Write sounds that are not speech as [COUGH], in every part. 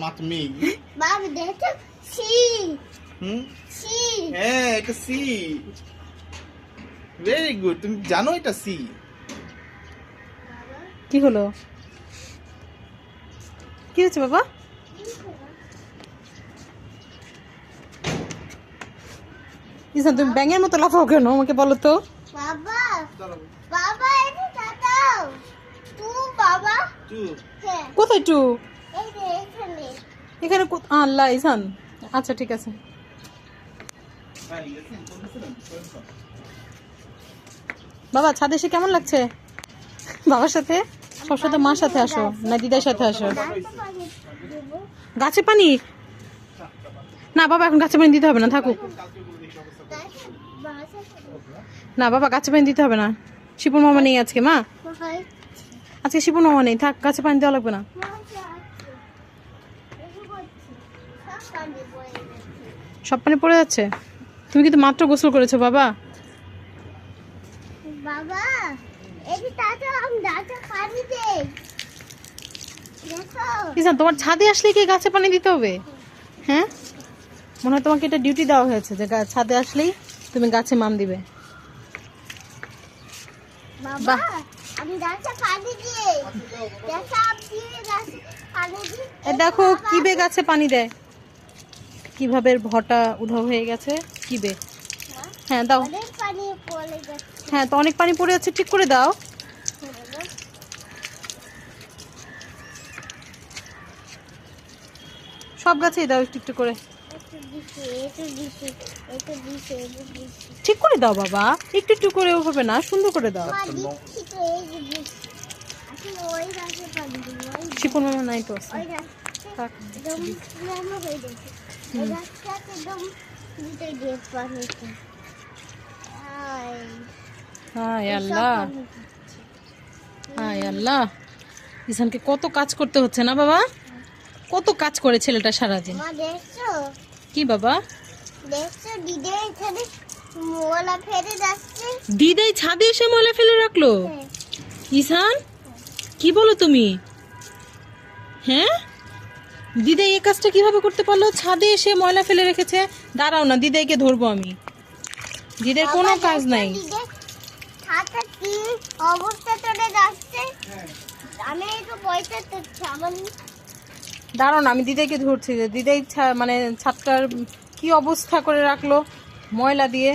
মা তুমি বাবা দেখো সি হুম সি হ্যাঁ এটা সি ভেরি গুড তুমি জানো এটা সি কি হলো? কি হয়েছে বাবা? ইসান তুমি ব্যাঙের মতো লাফাও কেন? আমাকে বলো তো। বাবা বাবা এটা তু বাবা। হ্যাঁ। কোথায় টু? এখানে আল্লাহ ইসান। আচ্ছা ঠিক আছে। বাবা, ছাদে এসে কেমন লাগছে? বাবার সাথে? সব সাথে মার সাথে আসো, না দিদার সাথে আসো? গাছে পানি? না, বাবা, এখন গাছে পানি দিতে হবে না, থাকুক। না, বাবা, গাছে পানি দিতে হবে না। শিপুর মামা নেই আজকে, মা। আজকে শিপুর মামা নেই, থাক, গাছে পানি দেওয়া লাগবে না মজা আছে দেখো করছি সব পানি পড়ে যাচ্ছে? তুমি কিন্তু মাত্র গোসল করেছ বাবা। বাবা ইসান তোমার ছাদে আসলে কি গাছে পানি দিতে হবে? হ্যাঁ? মনে হয় তোমাকে এটা ডিউটি দেওয়া হয়েছে যে ছাদে আসলেই তুমি গাছে মাম দিবে। বাহ। দেখো কিবে গাছে পানি দেয়? কীভাবে ভটা উধাও হয়ে গেছে? কিবে হ্যাঁ দাও। অনেক পানি পড়ে যাচ্ছে হ্যাঁ তো অনেক পানি পড়ে যাচ্ছে ঠিক করে দাও। সব গাছেই দাও একটু একটু করে। ঠিক করে দাও বাবা একটু একটু করে ওভাবে না সুন্দর করে দাও। শিপন মামা নাই তো থাক। হয়ে। আল্লাহ। হায় আল্লাহ। ইসানকে কত কাজ করতে হচ্ছে না বাবা? কত কাজ করে ছেলেটা সারাদিন? কি বাবা? দিদাই ছাদে এসে ময়লা ফেলে রাখল? হ্যাঁ। ইসান? কি বলো তুমি? হ্যাঁ? দিদাই এই কাজটা কীভাবে করতে পারল? ছাদে এসে ময়লা ফেলে রেখেছে। দাঁড়াও না দিদাইকে ধরবো আমি। দিদার কোনো কাজ নাই। দিদি কি অবস্থা চলে যাচ্ছে। আমি দিদাইকে ধরছি। যে দিদাই মানে ছাদটার কি অবস্থা করে রাখল ময়লা দিয়ে?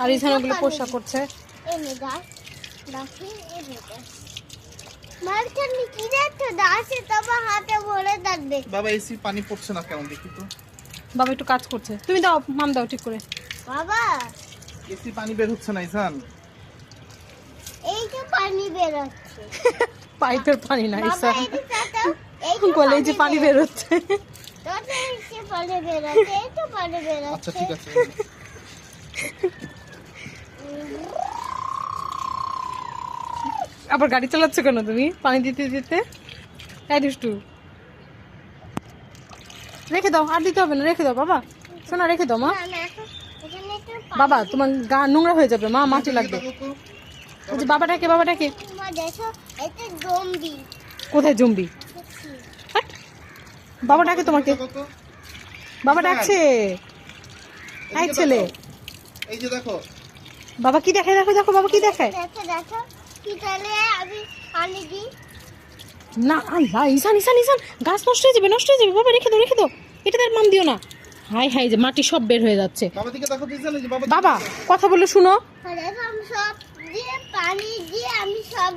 আর ওগুলো পোষা করছে এনে গাছ গাছে এনে গাছ মাঝখানে কি দেখছ দাসে তোমার হাতে ভরে থাকবে। বাবা এসি পানি পড়ছে না কেমন দেখি তো? বাবা একটু কাজ করছে। তুমি দাও মাম দাও ঠিক করে। বাবা। এসি পানি বের হচ্ছে না ইসান? [LAUGHS] এই তো পানি বেরোচ্ছে পাইপের পানি না ইসান। যে বলে যে পানি বের- এই যে পানি বেরোচ্ছে এই তো পানি আচ্ছা ঠিক আছে। আবার গাড়ি চালাচ্ছ কেন তুমি? পানি দিতে দিতে? এই দুষ্টু। রেখে দাও আর দিতে হবে না রেখে দাও বাবা। শোনা রেখে দাও মা। না, না, এখন এখানে একটু পানি বাবা তোমার গা নোংরা হয়ে যাবে মা মাটি লাগবে। যে বাবাটাকে বাবাটাকে। কোথায় জম্বি? বাবা ডাকে তোমাকে। বাবা ডাকছে এই ছেলে। এই যে দেখো। বাবা কি দেখায়? দেখো দেখো বাবা কি দেখায়? দেখো দেখো। আমি দিই না আল্লাহ ইসান ইসান ইসান। গাছ নষ্ট হয়ে যাবে নষ্ট হয়ে যাবে। বাবা রেখে দাও রেখে দাও। এটা তার দিও না। হাই হাই যে মাটি সব বের হয়ে যাচ্ছে। বাবা কথা বলে শুনো। আমি পানি দিয়ে আমি সব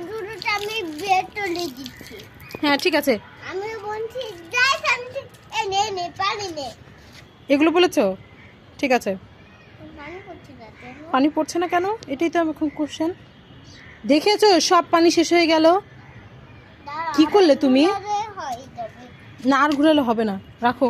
আমি বের তুলে দিচ্ছি। হ্যাঁ ঠিক আছে। আমি বলছি যাই আমি এ নে নে পানি নে। এগুলো বলেছ? ঠিক আছে। পানি পড়ছে না কেন? এটাই তো এখন কোশ্চেন দেখেছ? সব পানি শেষ হয়ে গেল। কি করলে তুমি? না আর ঘুরালে হবে না। রাখো।